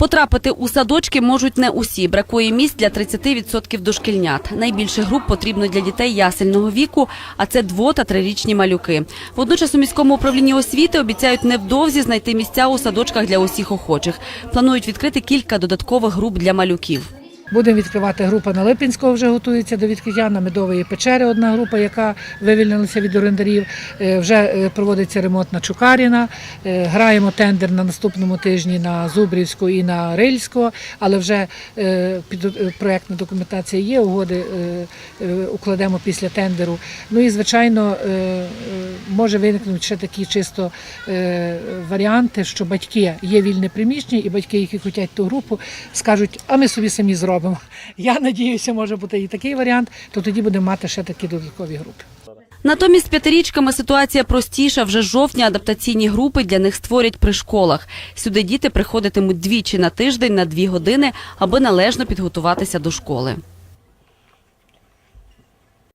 Потрапити у садочки можуть не усі. Бракує місць для 30% дошкільнят. Найбільше груп потрібно для дітей ясельного віку, а це дво- та трирічні малюки. Водночас у міському управлінні освіти обіцяють невдовзі знайти місця у садочках для усіх охочих. Планують відкрити кілька додаткових груп для малюків. Будемо відкривати група на Липінського, вже готується до відкриття. На Медової печери одна група, яка вивільнилася від орендарів. Е, Вже е, проводиться ремонт на Чукаріна. Е, Граємо тендер на наступному тижні на Зубрівську і на Рильську, але вже проектна документація є, угоди укладемо після тендеру. Ну і звичайно може виникнути ще такі чисто е, варіанти, що батьки є вільне приміщення, і батьки, які хочуть ту групу, скажуть, а ми собі самі зробимо. Я надіюся, може бути і такий варіант, то тоді будемо мати ще такі додаткові групи. Натомість з п'ятирічками ситуація простіша. Вже з жовтня адаптаційні групи для них створять при школах. Сюди діти приходитимуть двічі на тиждень на дві години, аби належно підготуватися до школи.